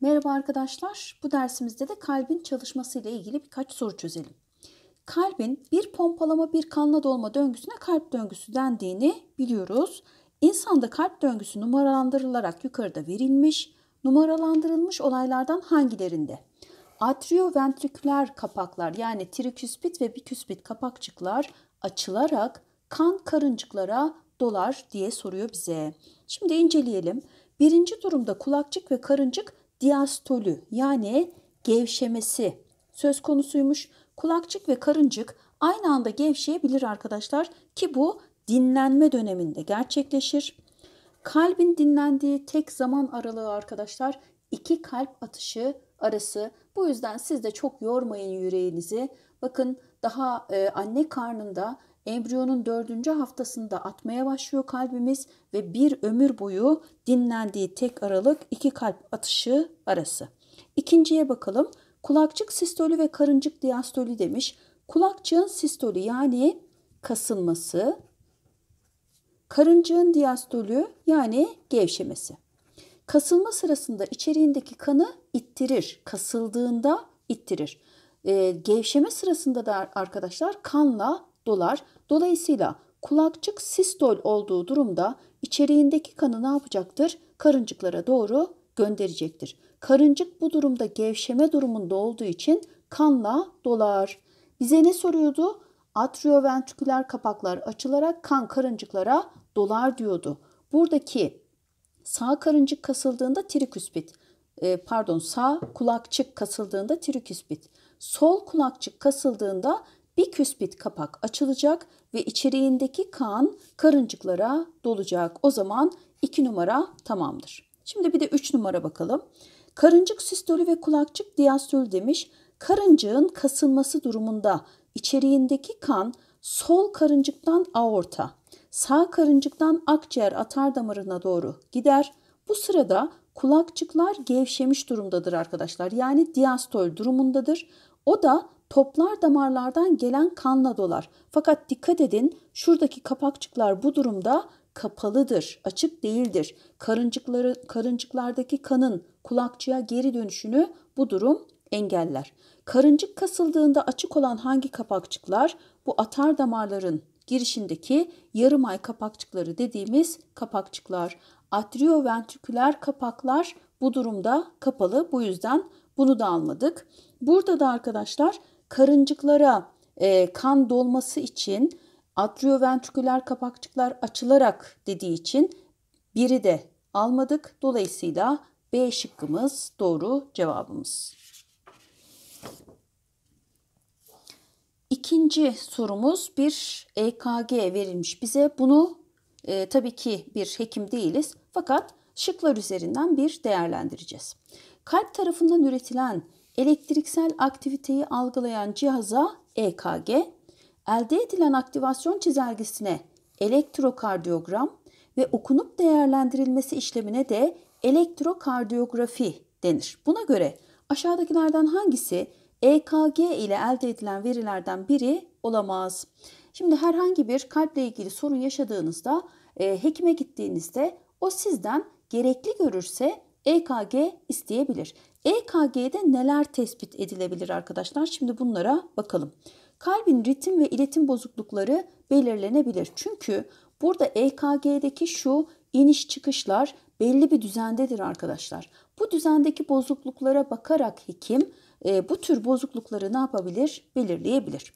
Merhaba arkadaşlar. Bu dersimizde de kalbin çalışması ile ilgili birkaç soru çözelim. Kalbin bir pompalama bir kanla dolma döngüsüne kalp döngüsü dendiğini biliyoruz. İnsanda kalp döngüsü numaralandırılarak yukarıda verilmiş. Numaralandırılmış olaylardan hangilerinde? Atrioventriküler kapaklar yani triküspit ve biküspit kapakçıklar açılarak kan karıncıklara dolar diye soruyor bize. Şimdi inceleyelim. Birinci durumda kulakçık ve karıncık diastolü yani gevşemesi söz konusuymuş. Kulakçık ve karıncık aynı anda gevşeyebilir arkadaşlar ki bu dinlenme döneminde gerçekleşir. Kalbin dinlendiği tek zaman aralığı arkadaşlar iki kalp atışı arası. Bu yüzden siz de çok yormayın yüreğinizi. Bakın daha e, anne karnında embriyonun dördüncü haftasında atmaya başlıyor kalbimiz ve bir ömür boyu dinlendiği tek aralık iki kalp atışı arası. İkinciye bakalım. Kulakçık sistoli ve karıncık diastoli demiş. Kulakçığın sistoli yani kasılması, karıncığın diastolü yani gevşemesi. Kasılma sırasında içeriğindeki kanı ittirir. Kasıldığında ittirir. E, gevşeme sırasında da arkadaşlar kanla dolar. Dolayısıyla kulakçık sistol olduğu durumda içeriğindeki kanı ne yapacaktır? Karıncıklara doğru gönderecektir. Karıncık bu durumda gevşeme durumunda olduğu için kanla dolar. Bize ne soruyordu? Atrioventriküler kapaklar açılarak kan karıncıklara dolar diyordu. Buradaki sağ karıncık kasıldığında triküspit, e, pardon sağ kulakçık kasıldığında triküspit, sol kulakçık kasıldığında bir küspit kapak açılacak ve içeriğindeki kan karıncıklara dolacak. O zaman 2 numara tamamdır. Şimdi bir de 3 numara bakalım. Karıncık sistoli ve kulakçık diastol demiş. Karıncığın kasılması durumunda içeriğindeki kan sol karıncıktan aorta, sağ karıncıktan akciğer atar damarına doğru gider. Bu sırada kulakçıklar gevşemiş durumdadır arkadaşlar. Yani diastol durumundadır. O da toplar damarlardan gelen kanla dolar. Fakat dikkat edin şuradaki kapakçıklar bu durumda kapalıdır, açık değildir. Karıncıkları, karıncıklardaki kanın kulakçığa geri dönüşünü bu durum engeller. Karıncık kasıldığında açık olan hangi kapakçıklar? Bu atar damarların girişindeki yarım ay kapakçıkları dediğimiz kapakçıklar. Atrioventriküler kapaklar bu durumda kapalı. Bu yüzden bunu da almadık. Burada da arkadaşlar karıncıklara e, kan dolması için atrioventriküler kapakçıklar açılarak dediği için biri de almadık. Dolayısıyla B şıkkımız doğru cevabımız. İkinci sorumuz bir EKG verilmiş bize. Bunu e, tabii ki bir hekim değiliz fakat şıklar üzerinden bir değerlendireceğiz. Kalp tarafından üretilen elektriksel aktiviteyi algılayan cihaza EKG, elde edilen aktivasyon çizelgesine elektrokardiyogram ve okunup değerlendirilmesi işlemine de elektrokardiyografi denir. Buna göre aşağıdakilerden hangisi EKG ile elde edilen verilerden biri olamaz? Şimdi herhangi bir kalple ilgili sorun yaşadığınızda e, hekime gittiğinizde o sizden gerekli görürse EKG isteyebilir. EKG'de neler tespit edilebilir arkadaşlar? Şimdi bunlara bakalım. Kalbin ritim ve iletim bozuklukları belirlenebilir. Çünkü burada EKG'deki şu iniş çıkışlar belli bir düzendedir arkadaşlar. Bu düzendeki bozukluklara bakarak hekim e, bu tür bozuklukları ne yapabilir? Belirleyebilir.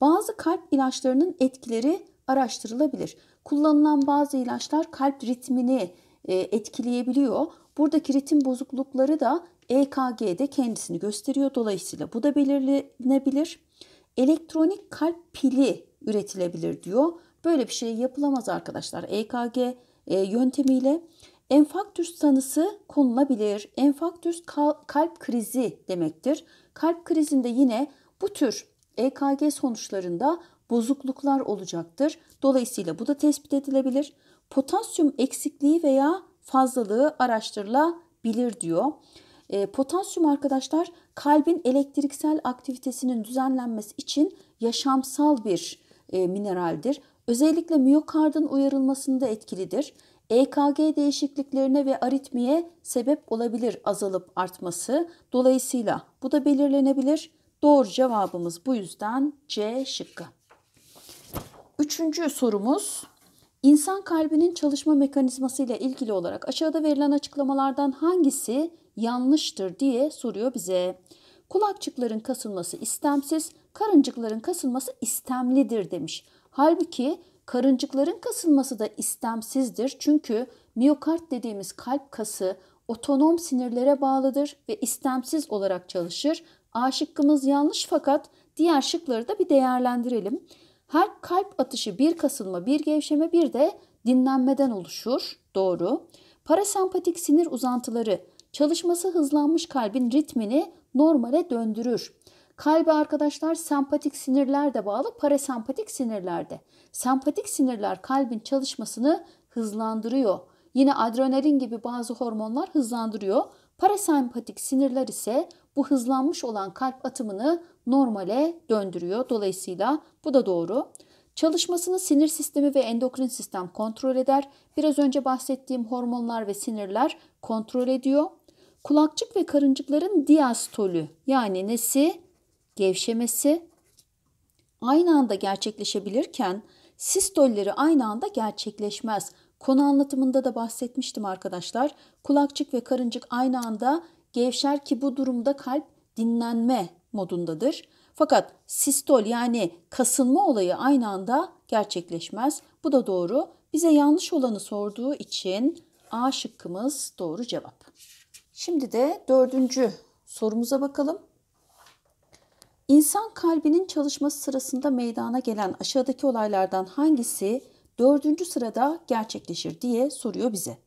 Bazı kalp ilaçlarının etkileri araştırılabilir. Kullanılan bazı ilaçlar kalp ritmini e, etkileyebiliyor. Buradaki ritim bozuklukları da EKG'de kendisini gösteriyor. Dolayısıyla bu da belirlenebilir. Elektronik kalp pili üretilebilir diyor. Böyle bir şey yapılamaz arkadaşlar. EKG e, yöntemiyle enfarktüs tanısı konulabilir. Enfarktüs kalp krizi demektir. Kalp krizinde yine bu tür EKG sonuçlarında bozukluklar olacaktır. Dolayısıyla bu da tespit edilebilir. Potasyum eksikliği veya fazlalığı araştırılabilir diyor. E, potasyum arkadaşlar kalbin elektriksel aktivitesinin düzenlenmesi için yaşamsal bir e, mineraldir. Özellikle miyokardın uyarılmasında etkilidir. EKG değişikliklerine ve aritmiye sebep olabilir azalıp artması. Dolayısıyla bu da belirlenebilir. Doğru cevabımız bu yüzden C şıkkı. Üçüncü sorumuz İnsan kalbinin çalışma mekanizması ile ilgili olarak aşağıda verilen açıklamalardan hangisi yanlıştır diye soruyor bize. Kulakçıkların kasılması istemsiz, karıncıkların kasılması istemlidir demiş. Halbuki karıncıkların kasılması da istemsizdir. Çünkü miyokard dediğimiz kalp kası otonom sinirlere bağlıdır ve istemsiz olarak çalışır. A şıkkımız yanlış fakat diğer şıkları da bir değerlendirelim. Her kalp atışı bir kasılma, bir gevşeme, bir de dinlenmeden oluşur. Doğru. Parasempatik sinir uzantıları çalışması hızlanmış kalbin ritmini normale döndürür. Kalbe arkadaşlar sempatik sinirler de bağlı, parasempatik sinirler de. Sempatik sinirler kalbin çalışmasını hızlandırıyor. Yine adrenalin gibi bazı hormonlar hızlandırıyor. Parasempatik sinirler ise bu hızlanmış olan kalp atımını normale döndürüyor. Dolayısıyla bu da doğru. Çalışmasını sinir sistemi ve endokrin sistem kontrol eder. Biraz önce bahsettiğim hormonlar ve sinirler kontrol ediyor. Kulakçık ve karıncıkların diastolü yani nesi? Gevşemesi aynı anda gerçekleşebilirken sistolleri aynı anda gerçekleşmez. Konu anlatımında da bahsetmiştim arkadaşlar. Kulakçık ve karıncık aynı anda gevşer ki bu durumda kalp dinlenme modundadır. Fakat sistol yani kasılma olayı aynı anda gerçekleşmez. Bu da doğru. Bize yanlış olanı sorduğu için A şıkkımız doğru cevap. Şimdi de dördüncü sorumuza bakalım. İnsan kalbinin çalışması sırasında meydana gelen aşağıdaki olaylardan hangisi dördüncü sırada gerçekleşir diye soruyor bize.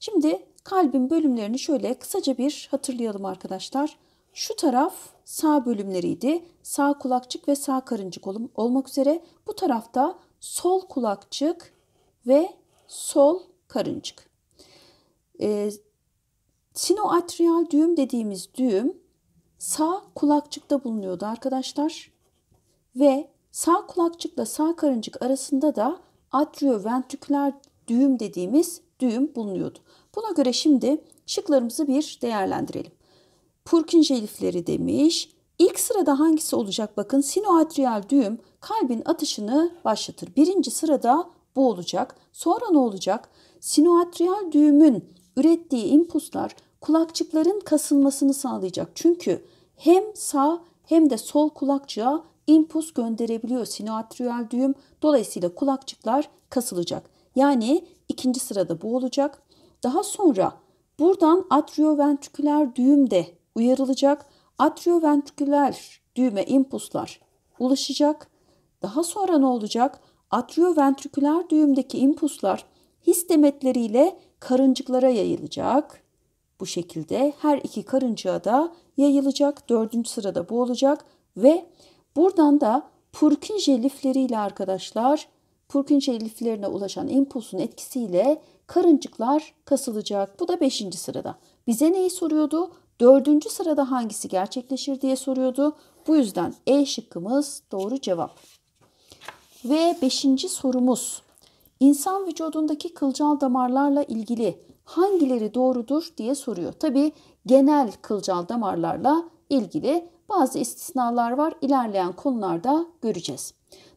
Şimdi kalbin bölümlerini şöyle kısaca bir hatırlayalım arkadaşlar. Şu taraf sağ bölümleriydi. Sağ kulakçık ve sağ karıncık olmak üzere. Bu tarafta sol kulakçık ve sol karıncık. Ee, sinoatrial düğüm dediğimiz düğüm sağ kulakçıkta bulunuyordu arkadaşlar. Ve sağ kulakçıkla sağ karıncık arasında da atrioventriküler düğüm dediğimiz düğüm bulunuyordu. Buna göre şimdi şıklarımızı bir değerlendirelim. Purkinje lifleri demiş. İlk sırada hangisi olacak? Bakın sinoatrial düğüm kalbin atışını başlatır. Birinci sırada bu olacak. Sonra ne olacak? Sinoatrial düğümün ürettiği impulslar kulakçıkların kasılmasını sağlayacak. Çünkü hem sağ hem de sol kulakçığa impuls gönderebiliyor sinoatrial düğüm. Dolayısıyla kulakçıklar kasılacak. Yani ikinci sırada bu olacak. Daha sonra buradan atrioventriküler düğüm de uyarılacak. Atrioventriküler düğme impulslar ulaşacak. Daha sonra ne olacak? Atrioventriküler düğümdeki impulslar his demetleriyle karıncıklara yayılacak. Bu şekilde her iki karıncığa da yayılacak. Dördüncü sırada bu olacak ve buradan da Purkinje lifleriyle arkadaşlar Purkinje liflerine ulaşan impulsun etkisiyle karıncıklar kasılacak. Bu da beşinci sırada. Bize neyi soruyordu? Dördüncü sırada hangisi gerçekleşir diye soruyordu. Bu yüzden E şıkkımız doğru cevap. Ve beşinci sorumuz. İnsan vücudundaki kılcal damarlarla ilgili hangileri doğrudur diye soruyor. Tabi genel kılcal damarlarla ilgili bazı istisnalar var. İlerleyen konularda göreceğiz.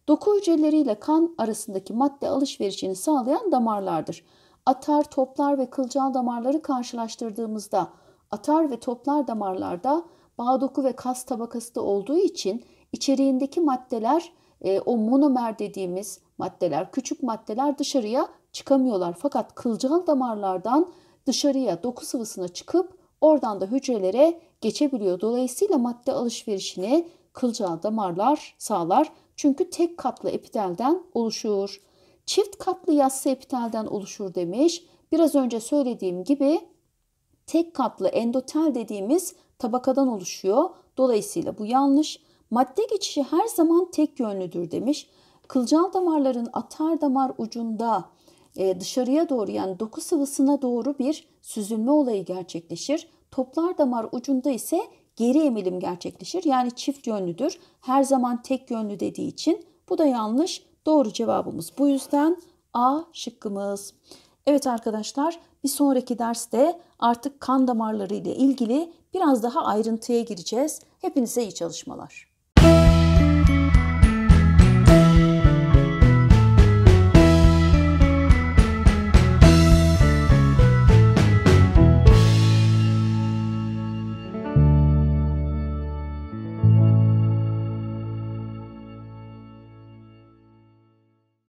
Doku hücreleriyle kan arasındaki madde alışverişini sağlayan damarlardır. Atar, toplar ve kılcal damarları karşılaştırdığımızda atar ve toplar damarlarda bağ doku ve kas tabakası da olduğu için içeriğindeki maddeler e, o monomer dediğimiz maddeler, küçük maddeler dışarıya çıkamıyorlar. Fakat kılcal damarlardan dışarıya doku sıvısına çıkıp oradan da hücrelere geçebiliyor. Dolayısıyla madde alışverişini kılcal damarlar sağlar. Çünkü tek katlı epitelden oluşur. Çift katlı yassı epitelden oluşur demiş. Biraz önce söylediğim gibi tek katlı endotel dediğimiz tabakadan oluşuyor. Dolayısıyla bu yanlış. Madde geçişi her zaman tek yönlüdür demiş. Kılcal damarların atar damar ucunda e, dışarıya doğru yani doku sıvısına doğru bir süzülme olayı gerçekleşir. Toplar damar ucunda ise geri emilim gerçekleşir. Yani çift yönlüdür. Her zaman tek yönlü dediği için bu da yanlış. Doğru cevabımız bu yüzden A şıkkımız. Evet arkadaşlar bir sonraki derste artık kan damarları ile ilgili biraz daha ayrıntıya gireceğiz. Hepinize iyi çalışmalar.